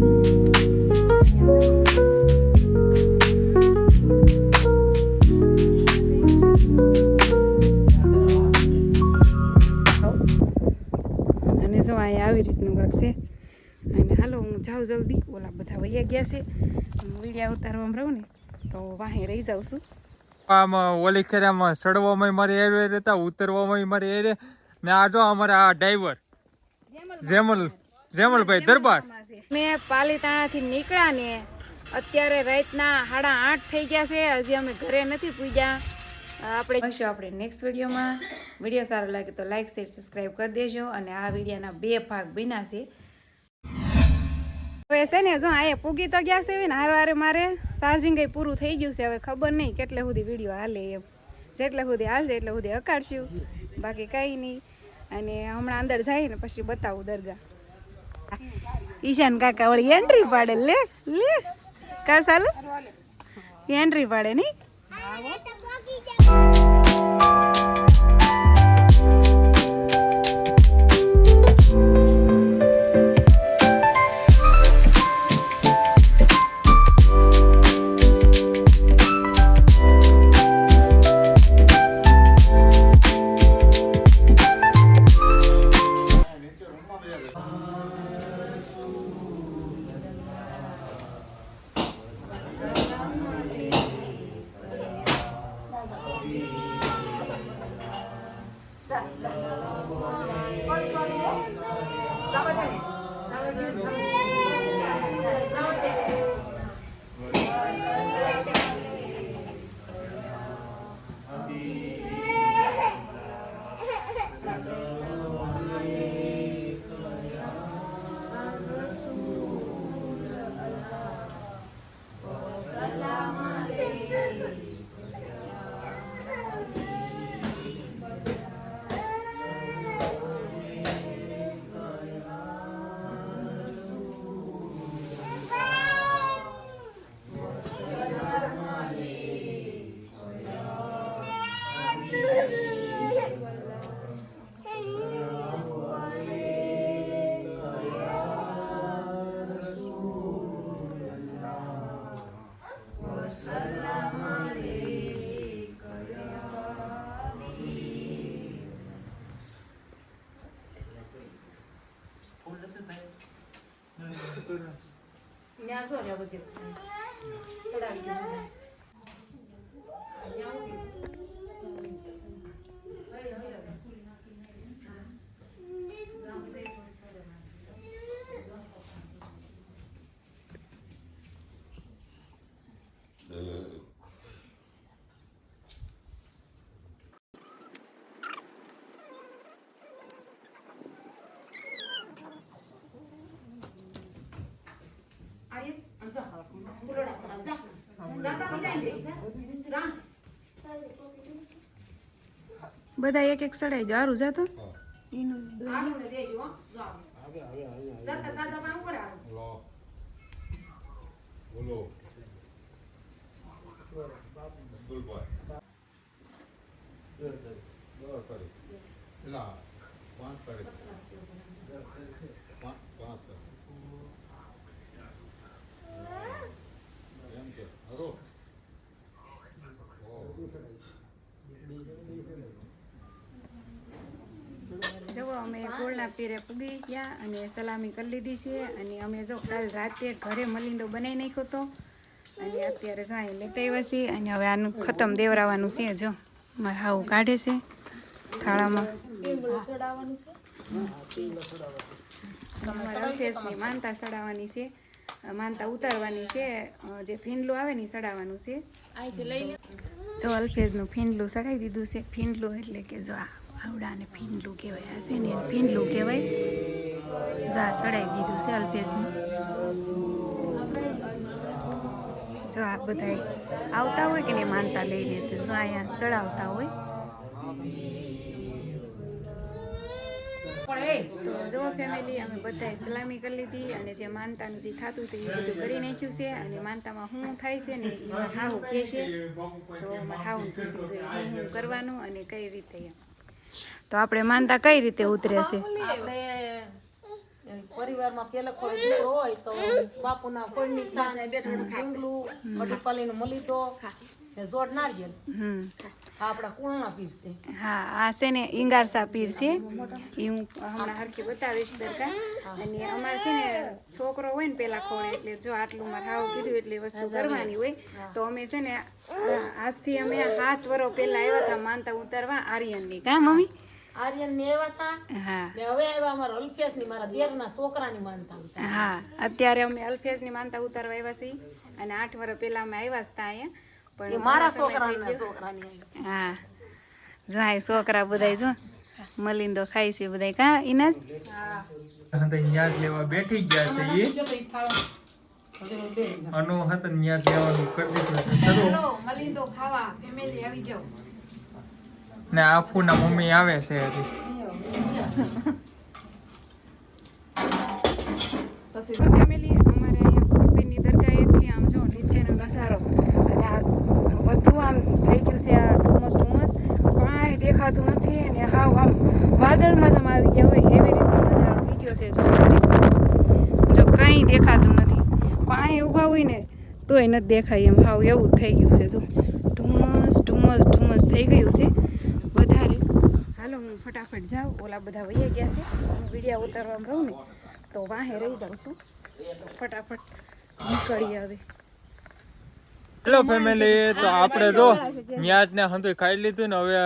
અને જો અહીંયા આવી રીતનું કાંક છે. અને હાલો હું જાઉં જલ્દી. ઓલા બધા વૈયા ગયા છે. વિડીયા ઉતારવામાં રહું ને તો વાહે રહી જાઉં છું. આમાં ઓલી ખેરામાં ચડવામાં મારે એરે રહેતા ઉતરવામાં મારે એરે ને આ જો અમારા આ ડ્રાઈવર જેમલ જેમલભાઈ દરબાર. મેં પાલીતાણાથી નીકળ્યા ને અત્યારે રાતના સાડા આઠ થઈ ગયા છે. હજી અમે ઘરે નથી પૂજ્યા. આપણે મળશું આપણે નેક્સ્ટ વિડીયોમાં. વીડિયો સારો લાગે તો લાઈક શેર સબસ્ક્રાઈબ કરી દેજો અને આ વિડીયોના બે ભાગ બન્યા છે. હવે છે ને જો અહીંયા પૂગી તો ગયા છે ને હારે હારે મારે ચાર્જિંગ પૂરું થઈ ગયું છે. હવે ખબર નહીં કેટલે સુધી વીડિયો હાલે એમ. જેટલે સુધી હાલશે એટલે સુધી અકાળશું. બાકી કંઈ નહીં. અને હમણાં અંદર જાય ને પછી બતાવું દરગાહ. ઈશાન કાકા વળી એન્ટ્રી પાડે લે લે. કા સાલ? એન્ટ્રી પાડે નહીં 여보세요. 음. 사랑합니다. બધા એક એક સડાઈ જો. હારું જાતો એનું બોલો બોલ. બોય કરી પેલા પાંચ એમ કે હરો જુઓ અમે ગોળના પીરે પૂગી ગયા અને સલામી કરી લીધી છે. અને અમે જો કાલ રાતે ઘરે મલિંદો બનાવી નાખ્યો હતો. અને અત્યારે જો અહીં લેતા આવ્યા છીએ. અને હવે આનું ખતમ દેવરાવાનું છે. જો મારા હાવું કાઢે છે થાળામાં. અમારા અલ્ફેશની માનતા સડાવવાની છે. માનતા ઉતારવાની છે જે ફીંડલું આવે ને સડાવવાનું છે. જો અલ્ફેજનું ફીંડલું સડાવી દીધું છે. ફીંડલું એટલે કે જો આવડાને ફીંડલું કહેવાય આ છે ને ફીંડલું કહેવાય? જો આ સડાવી દીધું છે અલ્ફેજનું. જો આ બધા આવતા હોય કે ને માનતા લઈ તો જો અહીંયા ચડાવતા હોય તો જો ફેમિલી અમે બધાએ સલામી કરી લીધી અને જે માનતાનું જે થતું હતું એ બધું કરી નાખ્યું છે અને માનતામાં શું થાય છે ને એ હાહુ કહે છે. તો જોઈએ શું કરવાનું અને કઈ રીતે એમ. તો આપણે માનતા કઈ રીતે ઉતરે છે? પરિવારમાં પેલા કોઈ દીકરો હોય તો બાપુના કોઈ નિશાન ડુંગળું મટીપાલીનો મલીતો ને જોડ નારિયેલ આપણા કુળના પીર છે. હા આ છે ને ઈંગારસા પીર છે. એ હું હમણાં હરખી બતાવીશ દરકાર અને અમારે છે ને છોકરો હોય ને પેલા ખોળે એટલે જો આટલું મારે હાવ કીધું એટલે વસ્તુ કરવાની હોય. તો અમે છે ને આજથી અમે હાથ વરો પહેલા આવ્યા હતા માનતા ઉતારવા આર્યનની. કા મમ્મી? આર્યન ને એવા હતા ને હવે આવ્યા અમારા અલ્ફેસની મારા છોકરાની માનતા હા અત્યારે અમે અલ્ફેઝની માનતા ઉતારવા આવ્યા છીએ. અને આઠ વર્ષ પહેલા અમે આવ્યા હતા અહીંયા. પણ મારા છોકરાના છોકરાની હા. જાય છોકરા બધાય જો મલિંદો ખાય છે બધાય. કા ઇનાસ ન્યાજ લેવા બેઠી ગયા છે ઈ. અનો હત ન્યાજ લેવાનું કરી દીધું ચલો. મલિંદો ખાવા ફેમિલી આવી જાવ ને આફુના મમ્મી આવે છે હજી. પછી ફેમિલી અમારે અહીંયા કુળપીરની દરગાહેથી આમ જો નીચેનો નજારો અને આ બધું આમ થઈ ગયું છે આ ધુમ્મસ ધુમ્મસ કાંઈ દેખાતું નથી અને હાવ આમ વાદળમાં જ આમ આવી ગયા હોય એવી રીતનો નજારો થઈ ગયો છે જો જરીક જો કાંઈ દેખાતું નથી પાણી ઊભા હોય ને તોય નથી દેખાય એમ. હાવ એવું થઈ ગયું છે જો. ધુમ્મસ ધુમ્મસ ધુમ્મસ થઈ ગયું છે. વધારે. હાલો હું ફટાફટ જાઉં. ઓલા બધા વહી ગયા છે. હું વિડીયા ઉતારવામાં રહું ને તો વાહે રહી જાઉં છું. ફટાફટ નીકળી આવે. હેલો ફેમિલી તો આપણે જો ન્યાજ ને હંતુ ખાઈ લીધું ને હવે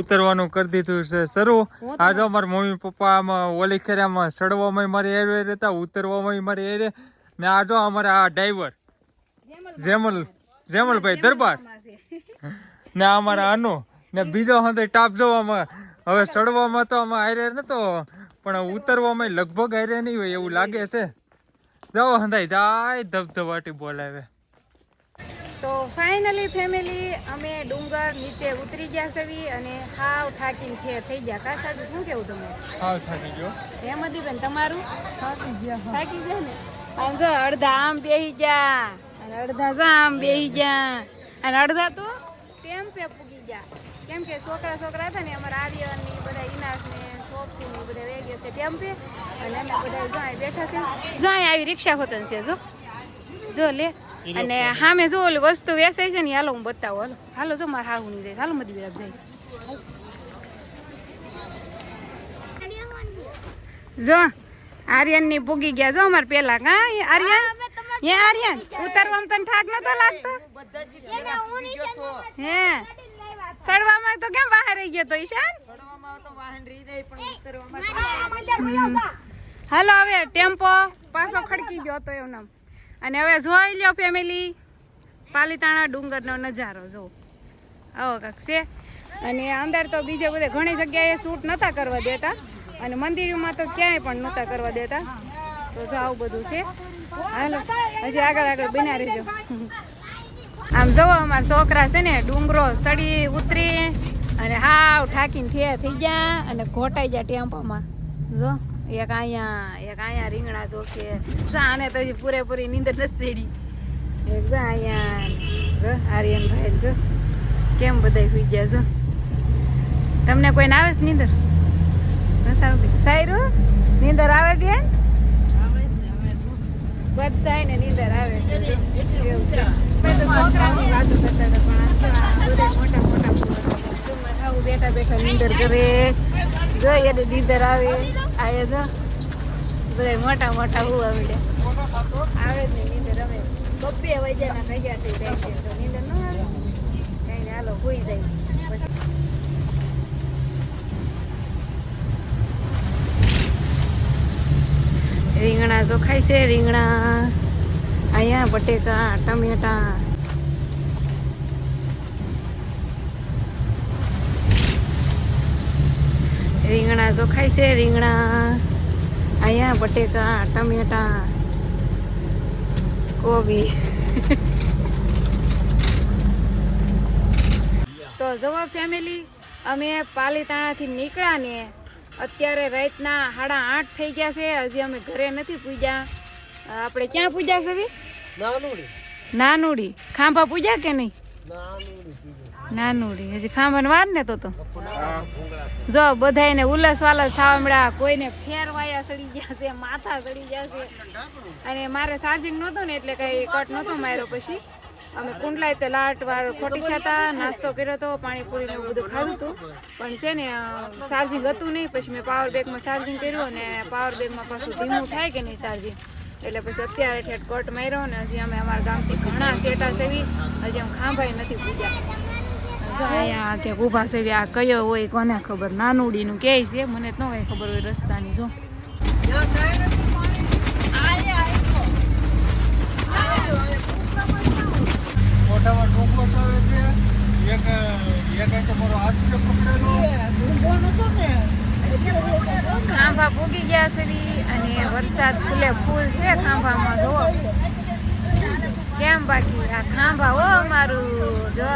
ઉતરવાનું કરી દીધું છે શરૂ. આજે અમારા મારા મમ્મી પપ્પા ઓલી ખેરામાં સડવામાં મારી એરે રહેતા ઉતરવામાં મારી એરે ને આ જો અમારા આ ડ્રાઈવર. જેમલ જેમલભાઈ દરબાર. ને અમારા અનુ ને બીજો હંધે ટાપ જોવામાં હવે ચડવામાં તો આમાં આયરે નતો પણ ઉતરવામાં લગભગ આયરે નહીં હોય એવું લાગે છે. જાઓ હંધાઈ જાય ધબધબાટી બોલાવે. તો ફાઇનલી ફેમિલી અમે ડુંગર નીચે ઉતરી ગયા સવી અને હાવ થાકીને ફેર થઈ ગયા. કા સાચું શું કેવું તમે હાવ થાકી ગયો. હેમદીબેન તમારું? થાકી ગયા થાકી ગયા ને? આમ જો અડધા આમ બેહી ગયા અને અડધા જો આમ બેહી ગયા. અને અડધા તો ટેમ્પે પૂગી ગયા. કેમ કે છોકરા છોકરા હતા ને અમારા આર્યન ને બધા ઇનાસ ને સોફી ને બધા વેગે છે ટેમ્પે અને અમે બધા જો અહીં બેઠા છે જો અહીં આવી રિક્ષા ખોતન છે જો. જો લે. અને સામે જો ઓલી વસ્તુ વેસાય છે ને હાલો હું બતાવું હાલો. હાલો જો મારે હાહુ નહીં જાય હાલો મધી બિરાબ જાય. જો. આર્યનની પૂગી ગયા જો અમાર પેલા કા આર્યન હે આર્યન? ઉતારવામાં તને ઠાક નતો લાગતો? હે ચડવામાં તો કેમ બહાર રહી ગયો તો ઈશાન? હાલો હવે ટેમ્પો પાછો ખડકી ગયો તો એમ નામ અને હવે જોઈ લ્યો ફેમિલી પાલીતાણા ડુંગરનો નજારો જો. આવો કાંક છે. અને અંદર તો બીજે બધે ઘણી જગ્યાએ શૂટ નતા કરવા દેતા. અને મંદિરમાં તો ક્યાંય પણ નહોતા કરવા દેતા. તો જો આવું બધું છે. હાલો, હજી આગળ આગળ બન્યા રહેજો. આમ જુઓ અમારા છોકરા છે ને, ડુંગરો સડી ઉતરી અને હાવ ઠાકીને ઠે થઈ ગયા અને ઘોટાઈ ગયા ટેમ્પામાં. જો, એક અહીંયા એક અહીંયા રીંગણા જોખે આને તો હજી પૂરેપૂરી નીંદર નથી ચડી. એક જો અહીંયા, જો, આર્યનભાઈ જો, કેમ બધા સુઈ ગયા, જો. તમને કોઈને આવે છે નીંદર? નથી આવતી સાયરુ? નીંદર આવે બેન? બધાય ને નીંદર આવે છે. એવું છે. મેં તો છોકરાની વાતો કરતા હતા પણ આ જો આ બધા મોટા મોટા આવું બેઠા બેઠા નીંદર કરે. જો એને નીંદર આવે. આવે જો. બધા મોટા મોટા હું આવડે આવે જ ને નીંદર અમે. બબ્બે વૈજાના થઈ ગયા છે તો નીંદર ન આવે. કઈ હાલો હોઈ જાય પછી રીંગણા જો ખાય છે રીંગણા, અહીંયા બટેકા, ટમેટા. રીંગણા ચોખાય છે રીંગણા, અહીંયા બટેકા, ટમેટા, કોબી. તો જવા ફેમિલી અમે પાલીતાણાથી નીકળ્યા ને અત્યારે રાતના સાડા આઠ થઈ ગયા છે. હજી અમે ઘરે નથી પૂજ્યા. આપણે ક્યાં પૂજા છે નાનુડી. નાનુડી. ખાંભા પૂજ્યા કે નહીં? નાનુડી હજી ખાંભાને વાર ને તો તો? જો બધાયને ઉલસ વાલસ થવા મળ્યા. કોઈને ફેરવાયા સડી ગયા છે માથા સડી ગયા છે. અને મારે ચાર્જિંગ નહોતું ને એટલે કઈ કટ નહોતો માર્યો પછી. અમે કુંડલાય તે લાટ વાર ખોટી ખાતા નાસ્તો કર્યો હતો પાણીપુરી ને એવું બધું ખાધું હતું. પણ છે ને ચાર્જિંગ હતું નહીં પછી મેં પાવર બેગમાં ચાર્જિંગ કર્યું અને પાવર બેગમાં પાછું ધીમું થાય કે નહીં ચાર્જિંગ એટલે પછી અત્યારે ઠેઠ કટ માર્યો ને હજી અમે અમારા ગામથી ઘણા સેટા સેવી હજી આમ ખાંભાઈ નથી પૂજ્યા જો અહીંયા કે ઊભા છે આ કયો હોય કોને ખબર? નાનુડીનું કે છે મને તો ન હોય ખબર હોય રસ્તાની જો. મોઢામાં ડોકો આવે છે. એક એક તમારો હાથ છે પકડેલો. ખાંભા ભૂગી ગયા છે રી અને વરસાદ ફૂલે ફૂલ છે ખાંભામાં જો કેમ બાકી આ ખાંભા હો અમારું જો.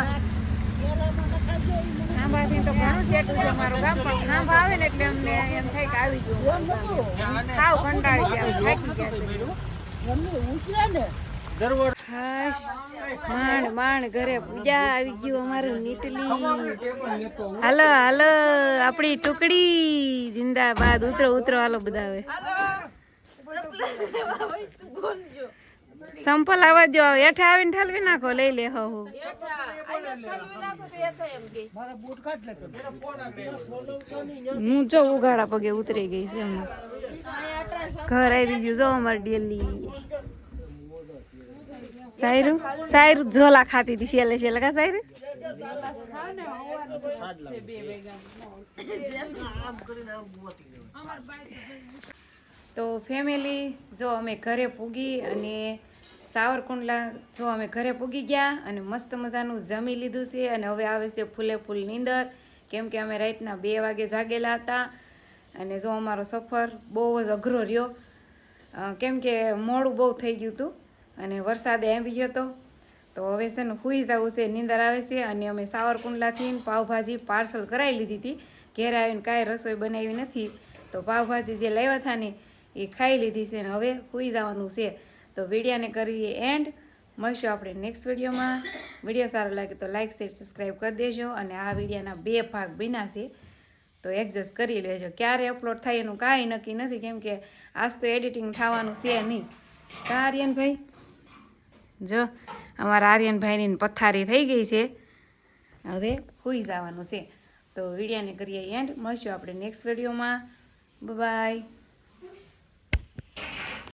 ખાંભાથી તો ઘણું સેટું છે મારું ગામ પણ ખાંભા આવે ને એટલે અમને એમ થાય કે આવી ગયું. ખાવ કંટાળી ગયા થાકી ગયા છે. માંડ માંડ, ઘરે પૂજા આવી ગયું અમારું નીટલી. હાલો હાલો, આપણી ટુકડી. જિંદાબાદ, ઉતરો ઉતરો, હાલો બધા હવે સંપલ આવાજ જો હેઠે આવીને ઠાલવી નાખો, લઈ લે, હો, હું. જો ઉગાડા પગે ઉતરી ગઈ છે. ઘર આવી ગયું, જો અમારી ડેલી. સાયરું? સાયરું ઝોલા ખાતી હતી છેલ્લે છેલ્લે કા સાયરું? તો ફેમિલી, જો અમે ઘરે પૂગી અને સાવરકુંડલા, જો અમે ઘરે પૂગી ગયા અને મસ્ત મજાનું જમી લીધું છે અને હવે આવે છે ફૂલે ફૂલ નીંદર, કેમ કે અમે રાતના બે વાગે જાગેલા હતા અને જો અમારો સફર બહુ જ અઘરો રહ્યો. કેમ કે મોડું બહુ થઈ ગયું હતું. અને વરસાદ આવી ગયો હતો તો હવે છે ને હુઈ જવું છે, નીંદર આવે છે અને અમે સાવરકુંડલાથી પાવભાજી પાર્સલ કરાવી લીધી હતી. ઘેર આવીને કાંઈ રસોઈ બનાવી નથી. તો પાવભાજી જે લાવ્યા હતા ને એ ખાઈ લીધી છે ને હવે હુઈ જવાનું છે. તો વિડીયાને કરીએ એન્ડ મળશું આપણે નેક્સ્ટ વિડીયોમાં. વીડિયો સારો લાગે તો લાઇક શેર સબસ્ક્રાઈબ કરી દેજો અને આ વિડીયાના બે ભાગ બન્યા છે. તો એડજસ્ટ કરી લેજો. ક્યારે અપલોડ થાય એનું કાંઈ નક્કી નથી, કેમ કે આજ તો એડિટિંગ થવાનું છે નહીં. કા આર્યનભાઈ? જો, અમારા આર્યનભાઈની પથારી થઈ ગઈ છે. હવે હુઈ જવાનું છે. તો વિડીયાને કરીએ એન્ડ મળશું આપણે નેક્સ્ટ વિડીયોમાં. બાય